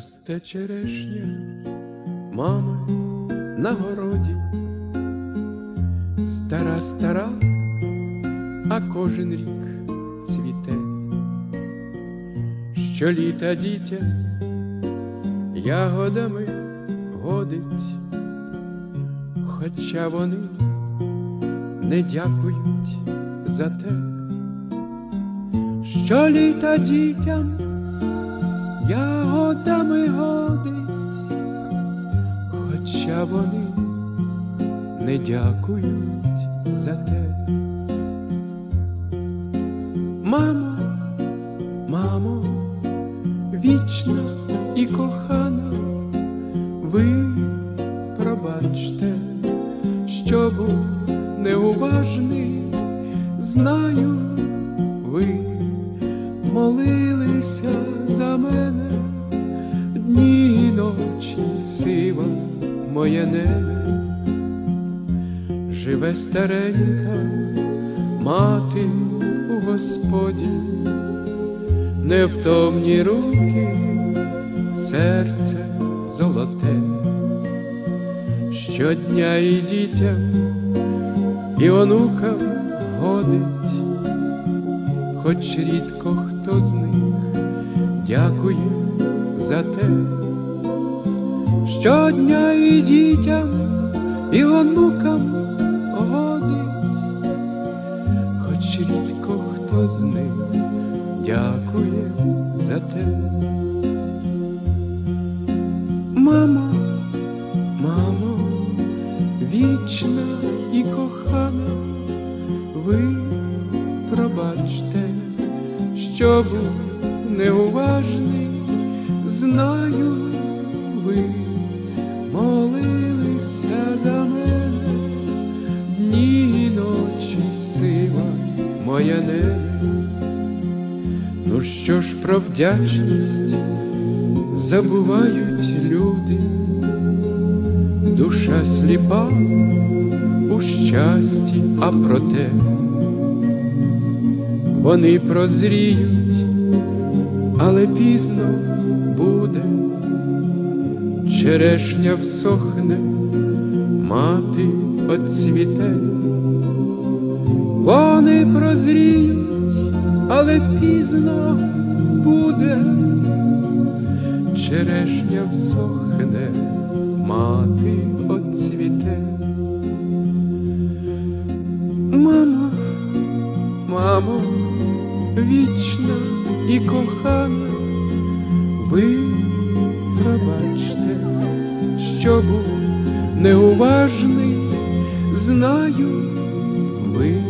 Росте черешня, мами на городі, стара, стара, а кожен рік цвіте, щоліта дітя ягодами годить, хоча вони не дякують за те, щоліта дітям ягодами годить, хоча вони не дякують за те. Мамо, мамо, вічна і кохана, ви пробачте, що був неуважний, знаю, дні і ночі сива моє небо, живе старенька мати у Господі, невтомні руки, серце золоте, щодня і дітям, і онукам годить, хоч рідко хто з них дякує за те, щодня і дітям, і онукам годить, хоч рідко хто з них дякує за те. Мамо, мамо, вічна і кохана, ви пробачте, що був неуважний, знаю, моя небо. Ну що ж про вдячність забувають люди, душа сліпа у щасті, а проте вони прозріють, але пізно буде, черешня всохне, мати оцвіте, вони прозріють, але пізно буде, черешня всохне, мати оцвіте. Мамо, мамо, вічна і кохана, ви пробачте, що був неуважний, знаю, ви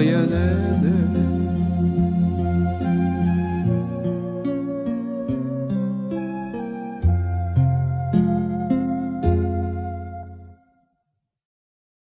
Koyene